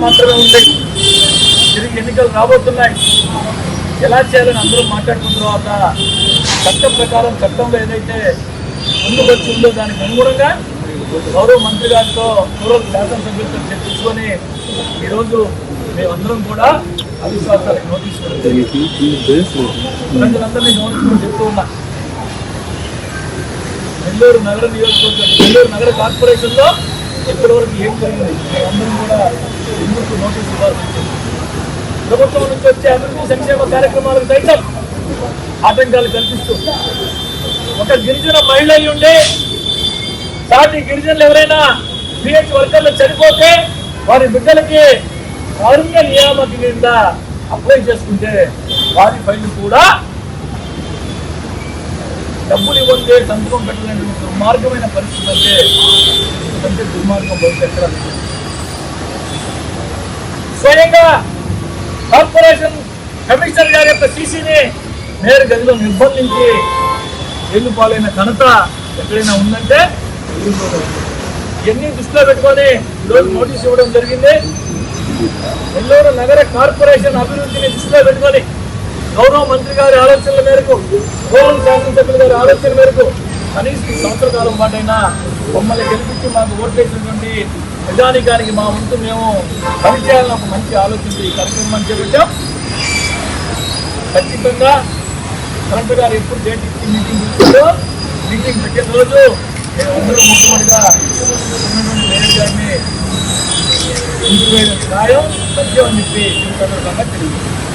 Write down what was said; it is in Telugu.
మాత్రమే ఉంది తిరిగి ఎన్నికలు రాబోతున్నాయి. ఎలా చేయాలని అందరూ మాట్లాడుకున్న తర్వాత చట్టం ప్రకారం చట్టంలో ఏదైతే ముందుకు వచ్చి ఉందో దానికి అనుగుణంగా గౌరవ మంత్రి గారితో గౌరవ శాసనసభ్యులతో చర్చించుకొని ఈరోజు మేమందరం కూడా అవిశ్వాసాలకు నోటీస్ ప్రజలందరినీ నోటీసులు చెప్తూ ఉన్నా. నెల్లూరు నగర నియోజకవర్గం నెల్లూరు నగర కార్పొరేషన్లో ఇప్పటి వరకు ఏం జరిగింది? మేమందరం కూడా ఎందుకు నోటీస్ ఇవ్వాల్సి వచ్చింది? ప్రభుత్వం నుంచి వచ్చే అభివృద్ధి సంక్షేమ కార్యక్రమాలకు సైతం ఆటంకాలు కల్పిస్తూ ఒక గిరిజన మహిళ ఉండే సాటి గిరిజనులు ఎవరైనా పిహెచ్ వర్కర్లు చనిపోతే వారి బిడ్డలకి కారుణ్య నియామక కింద అప్లై చేసుకుంటే వారి ఫైల్ కూడా డబ్బులు ఇవ్వండి సంతకం పెట్టలేని దుర్మార్గమైన పరిస్థితి అంటే అంటే దుర్మార్గం బయట ఎక్కడ స్వయంగా కార్పొరేషన్ కమిషనర్ గారి యొక్క సీసీని నేరు గదిలో నిర్బంధించి ఎల్లు పాలైన ఘనత ఎక్కడైనా ఉందంటే ఇవన్నీ దృష్టిలో పెట్టుకొని ఈరోజు నోటీస్ ఇవ్వడం జరిగింది. నెల్లూరు నగర కార్పొరేషన్ అభివృద్ధిని దృష్టిలో పెట్టుకొని గౌరవ మంత్రి గారి ఆలోచనల మేరకు గౌరవ శాసనసభ్యుల గారి ఆలోచన మేరకు కనీసం ఈ సంవత్సర కాలం పాటైనా మమ్మల్ని గెలిపించి మాకు ఓట్లేసినటువంటి ప్రజానికానికి మా ముందు మేము పనిచేయాలని ఒక మంచి ఆలోచన ఈ కార్యక్రమాన్ని చేపట్టాం. ఖచ్చితంగా కలెక్టర్ గారు ఎప్పుడు డేట్ ఇచ్చి మీటింగ్ ఇచ్చారో మీటింగ్ పెట్టిన రోజు మేము అందరూ ముఖ్యమంత్రిగా ఉన్నటువంటి మేనేజ్ గారిని ఇంటికి వేయడం ఖాయం సత్యం అని చెప్పి ఈ